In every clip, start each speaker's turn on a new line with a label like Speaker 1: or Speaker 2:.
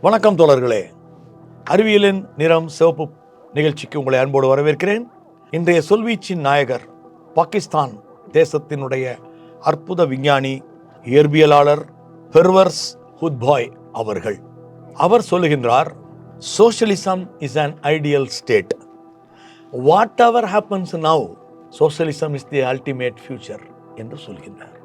Speaker 1: வணக்கம் தோழர்களே. அறிவியலின் நிறம் சிவப்பு நிகழ்ச்சிக்கு உங்களை அன்போடு வரவேற்கிறேன். இன்றைய சொல்வீச்சின் நாயகர் பாகிஸ்தான் தேசத்தினுடைய அற்புத விஞ்ஞானி இயற்பியலாளர் பெர்வர்ஸ் ஹுத்பாய் அவர்கள். அவர் சொல்லுகின்றார் socialism is an ideal state whatever happens now socialism is the ultimate future என்று சொல்கின்றார்.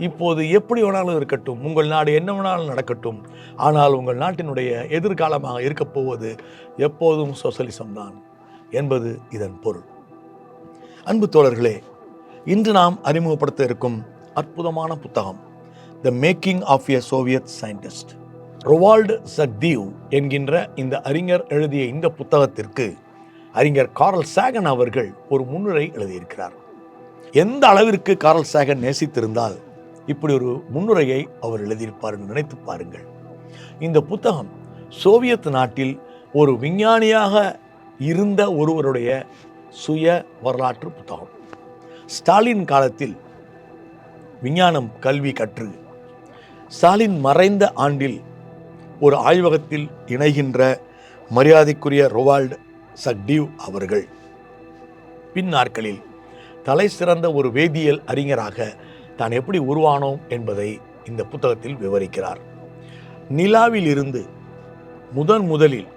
Speaker 1: இப்போது எப்படி வேணாலும் இருக்கட்டும். உங்கள் நாடு என்ன வேணாலும் நடக்கட்டும். ஆனால் உங்கள் நாட்டினுடைய எதிர்காலமாக இருக்கப் போவது எப்போதும் சோசலிசம் தான் என்பது இதன் பொருள். அன்பு தோழர்களே இன்று நாம் அறிமுகப்படுத்த இருக்கும் அற்புதமான புத்தகம் the making of a Soviet scientist Roald Sagdeev என்கின்ற இந்த அறிஞர் எழுதிய இந்த புத்தகத்திற்கு அறிஞர் கார்ல் சேகன் அவர்கள் ஒரு முன்னுரை எழுதியிருக்கிறார். எந்த அளவிற்கு கார்ல் சேகன் நேசித்திருந்தால் இப்படி ஒரு முன்னுரையை அவர் எழுதியிருப்பார் என்று நினைத்து பாருங்கள். இந்த புத்தகம் சோவியத் நாட்டில் ஒரு விஞ்ஞானியாக இருந்த ஒருவருடைய சுய வரலாற்று புத்தகம். ஸ்டாலின் காலத்தில் விஞ்ஞானம் கல்வி கற்று ஸ்டாலின் மறைந்த ஆண்டில் ஒரு ஆய்வகத்தில் இணைகின்ற மரியாதைக்குரிய ரொவால்டு சக்டிவ் அவர்கள். பின் நாட்களில் தலை சிறந்த ஒரு வேதியியல் அறிஞராக தான் எப்படி உருவானோம் என்பதை இந்த புத்தகத்தில் விவரிக்கிறார். நிலாவில் இருந்து முதன் முதலில்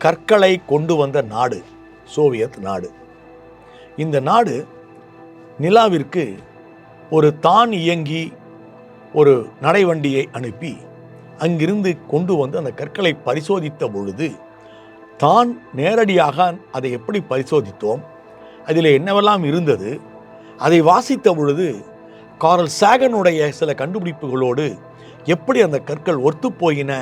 Speaker 1: கற்களை கொண்டு வந்த நாடு சோவியத் நாடு. இந்த நாடு நிலாவிற்கு ஒரு தான் இயங்கி ஒரு நடைவண்டியை அனுப்பி அங்கிருந்து கொண்டு வந்து அந்த கற்களை பரிசோதித்த பொழுது தான் நேரடியாக அதை எப்படி பரிசோதித்தோம் அதில் என்னவெல்லாம் இருந்தது அதை வாசித்த பொழுது காரல் சாகனுடைய சில கண்டுபிடிப்புகளோடு எப்படி அந்த கற்கள் ஒத்துப்போயின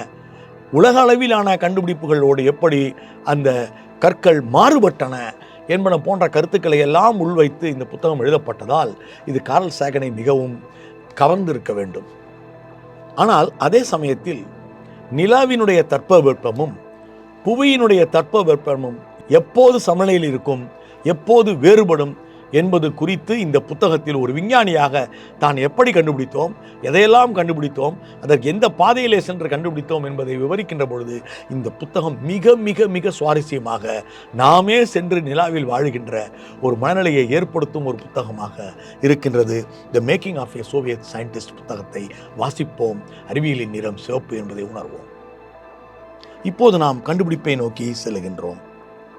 Speaker 1: உலக அளவிலான கண்டுபிடிப்புகளோடு எப்படி அந்த கற்கள் மாறுபட்டன என்பன போன்ற கருத்துக்களை எல்லாம் உள்வைத்து இந்த புத்தகம் எழுதப்பட்டதால் இது காரல் சாகனை மிகவும் கவர்ந்திருக்க வேண்டும். ஆனால் அதே சமயத்தில் நிலாவினுடைய தட்பவெப்பமும் புவியினுடைய தட்பவெப்பமும் எப்போது சமநிலையில் இருக்கும் எப்போது வேறுபடும் என்பது குறித்து இந்த புத்தகத்தில் ஒரு விஞ்ஞானியாக தான் எப்படி கண்டுபிடித்தோம் எதையெல்லாம் கண்டுபிடித்தோம் அதற்கு எந்த பாதையிலே சென்று கண்டுபிடித்தோம் என்பதை விவரிக்கின்ற பொழுது இந்த புத்தகம் மிக மிக மிக சுவாரஸ்யமாக நாமே சென்று நிலாவில் வாழுகின்ற ஒரு மனநிலையை ஏற்படுத்தும் ஒரு புத்தகமாக இருக்கின்றது. The making of a Soviet scientist புத்தகத்தை வாசிப்போம். அறிவியலின் நிறம் சிவப்பு என்பதை உணர்வோம். இப்போது நாம் கண்டுபிடிப்பை நோக்கி செல்கின்றோம்.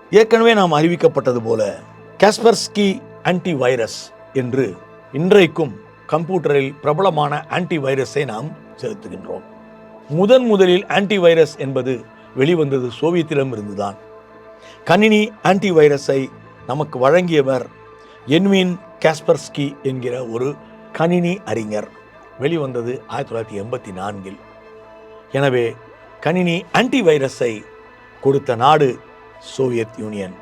Speaker 1: ஏற்கனவே நாம் அறிவிக்கப்பட்டது போல காஸ்பர்ஸ்கி ஆன்டி வைரஸ் என்று இன்றைக்கும் கம்ப்யூட்டரில் பிரபலமான ஆன்டி வைரஸை நாம் செலுத்துகின்றோம். முதன் முதலில் ஆன்டி வைரஸ் என்பது வெளிவந்தது சோவியத்திடம் இருந்துதான் கணினி ஆன்டி வைரஸை நமக்கு வழங்கியவர் என்வின் காஸ்பர்ஸ்கி என்கிற ஒரு கணினி அறிஞர். வெளிவந்தது ஆயிரத்தி தொள்ளாயிரத்தி எண்பத்தி நான்கில். எனவே கணினி ஆன்டி வைரஸை கொடுத்த நாடு சோவியத் யூனியன்.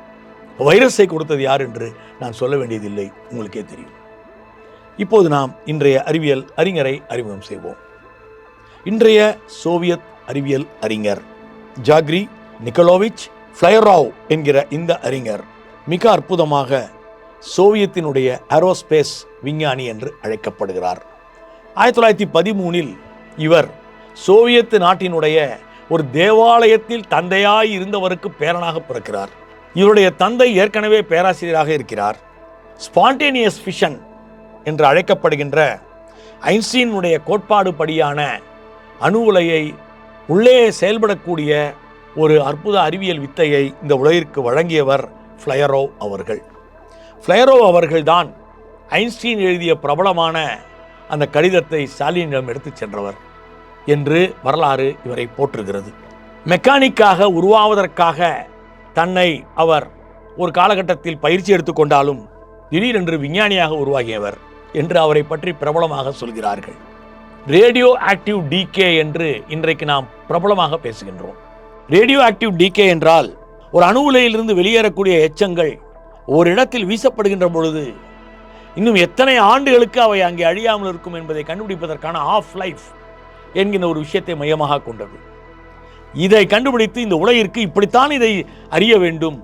Speaker 1: வைரஸை கொடுத்தது யார் என்று நான் சொல்ல வேண்டியதில்லை. உங்களுக்கே தெரியும். இப்போது நாம் இன்றைய அறிவியல் அறிஞரை அறிமுகம் செய்வோம். இன்றைய சோவியத் அறிவியல் அறிஞர் ஜாக்ரி நிக்கலோவிச் ஃப்ளையராவ் என்கிற இந்த அறிஞர் மிக அற்புதமாக சோவியத்தினுடைய ஏரோஸ்பேஸ் விஞ்ஞானி என்று அழைக்கப்படுகிறார். ஆயிரத்தி தொள்ளாயிரத்தி பதிமூனில் இவர் சோவியத் நாட்டினுடைய ஒரு தேவாலயத்தில் தந்தையாய் இருந்தவருக்கு பேரனாக பிறக்கிறார். இவருடைய தந்தை ஏற்கனவே பேராசிரியராக இருக்கிறார். ஸ்பான்டேனியஸ் ஃபிஷன் என்று அழைக்கப்படுகின்ற ஐன்ஸ்டீனுடைய கோட்பாடு படியான அணு உலையை உள்ளே செயல்படக்கூடிய ஒரு அற்புத அறிவியல் வித்தையை இந்த உலகிற்கு வழங்கியவர் ஃப்ளையரோ அவர்கள். ஃப்ளையரோ அவர்கள்தான் ஐன்ஸ்டீன் எழுதிய பிரபலமான அந்த கடிதத்தை ஸ்டாலினிடம் எடுத்துச் சென்றவர் என்று வரலாறு இவரை போற்றுகிறது. மெக்கானிக்காக உருவாவதற்காக தன்னை அவர் ஒரு காலகட்டத்தில் பயிற்சி எடுத்துக்கொண்டாலும் திடீரென்று விஞ்ஞானியாக உருவாகியவர் என்று அவரை பற்றி பிரபலமாக சொல்கிறார்கள். ரேடியோ ஆக்டிவ் டிகே என்று இன்றைக்கு நாம் பிரபலமாக பேசுகின்றோம். ரேடியோ ஆக்டிவ் டிகே என்றால் ஒரு அணு உலையிலிருந்து வெளியேறக்கூடிய எச்சங்கள் ஒரு இடத்தில் வீசப்படுகின்ற பொழுது இன்னும் எத்தனை ஆண்டுகளுக்கு அவை அங்கே அழியாமல் இருக்கும் என்பதை கண்டுபிடிப்பதற்கான ஆஃப் லைஃப் என்கிற ஒரு விஷயத்தை மையமாக கொண்டது. இதை கண்டுபிடித்து இந்த உலகிற்கு இப்படித்தான் இதை அறிய வேண்டும்.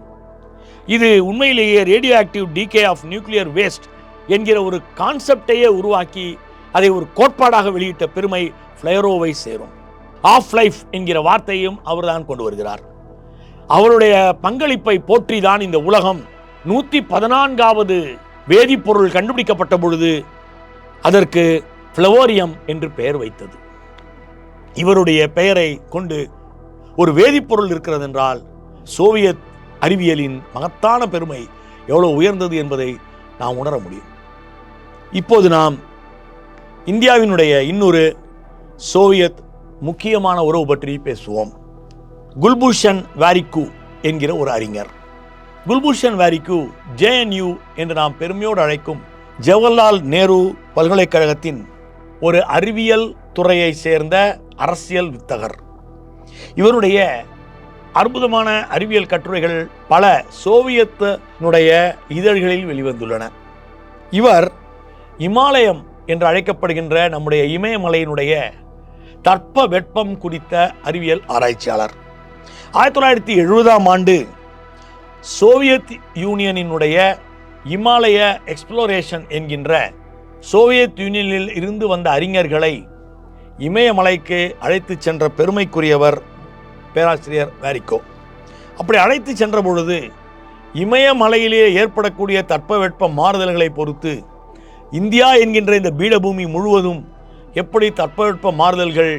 Speaker 1: இது உண்மையிலேயே radioactive decay of nuclear waste என்கிற ஒரு கான்செப்டையே உருவாக்கி அதை ஒரு கோட்பாடாக வெளியிட்ட பெருமை ஃப்ளையரோவை சேரும். ஆஃப் லைஃப் என்கிற வார்த்தையும் அவர்தான் கொண்டு வருகிறார். அவருடைய பங்களிப்பை போற்றிதான் இந்த உலகம். நூற்றி பதினான்காவது வேதிப்பொருள் கண்டுபிடிக்கப்பட்ட பொழுது அதற்கு ஃப்ளவோரியம் என்று பெயர் வைத்தது. இவருடைய பெயரை கொண்டு ஒரு வேதிப்பொருள் இருக்கிறது என்றால் சோவியத் அறிவியலின் மகத்தான பெருமை எவ்வளோ உயர்ந்தது என்பதை நாம் உணர முடியும். இப்போது நாம் இந்தியாவினுடைய இன்னொரு சோவியத் முக்கியமான உறவு பற்றி பேசுவோம். குல்பூஷன் வாரிக்கு என்கிற ஒரு அறிஞர். குல்பூஷன் வாரிக்கு ஜேஎன்யூ என்று நாம் பெருமையோடு அழைக்கும் ஜவஹர்லால் நேரு பல்கலைக்கழகத்தின் ஒரு அறிவியல் துறையை சேர்ந்த அரசியல் வித்தகர். இவருடைய அற்புதமான அறிவியல் கட்டுரைகள் பல சோவியத்தினுடைய இதழ்களில் வெளிவந்துள்ளன. இவர் இமாலயம் என்று அழைக்கப்படுகின்ற நம்முடைய இமயமலையினுடைய தட்ப வெப்பம் குறித்த அறிவியல் ஆராய்ச்சியாளர். ஆயிரத்தி தொள்ளாயிரத்தி எழுபதாம் ஆண்டு சோவியத் யூனியனினுடைய இமாலய எக்ஸ்ப்ளோரேஷன் என்கின்ற சோவியத் யூனியனில் இருந்து வந்த அறிஞர்களை இமயமலைக்கு அழைத்து சென்ற பெருமைக்குரியவர் பேராசிரியர் வேரிக்கோ. அப்படி அழைத்து சென்ற பொழுது இமயமலையிலே ஏற்படக்கூடிய தட்பவெட்ப மாறுதல்களை பொறுத்து இந்தியா என்கின்ற இந்த பீடபூமி முழுவதும் எப்படி தட்பவெட்ப மாறுதல்கள்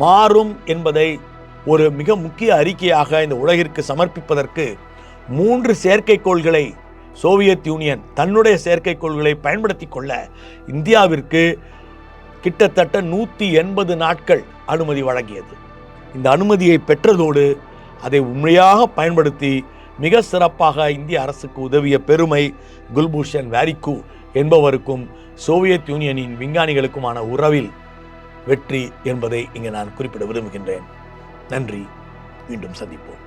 Speaker 1: மாறும் என்பதை ஒரு மிக முக்கிய அறிக்கையாக இந்த உலகிற்கு சமர்ப்பிப்பதற்கு மூன்று செயற்கைக்கோள்களை சோவியத் யூனியன் தன்னுடைய செயற்கைக்கோள்களை பயன்படுத்தி கொள்ள இந்தியாவிற்கு கிட்டத்தட்ட நூற்றி எண்பது நாட்கள் அனுமதி வழங்கியது. இந்த அனுமதியை பெற்றதோடு அதை உண்மையாக பயன்படுத்தி மிக சிறப்பாக இந்திய அரசுக்கு உதவிய பெருமை குல்பூஷன் வாரிக்கு என்பவருக்கும் சோவியத் யூனியனின் விஞ்ஞானிகளுக்குமான உறவில் வெற்றி என்பதை இங்கே நான் குறிப்பிட விரும்புகின்றேன். நன்றி. மீண்டும் சந்திப்போம்.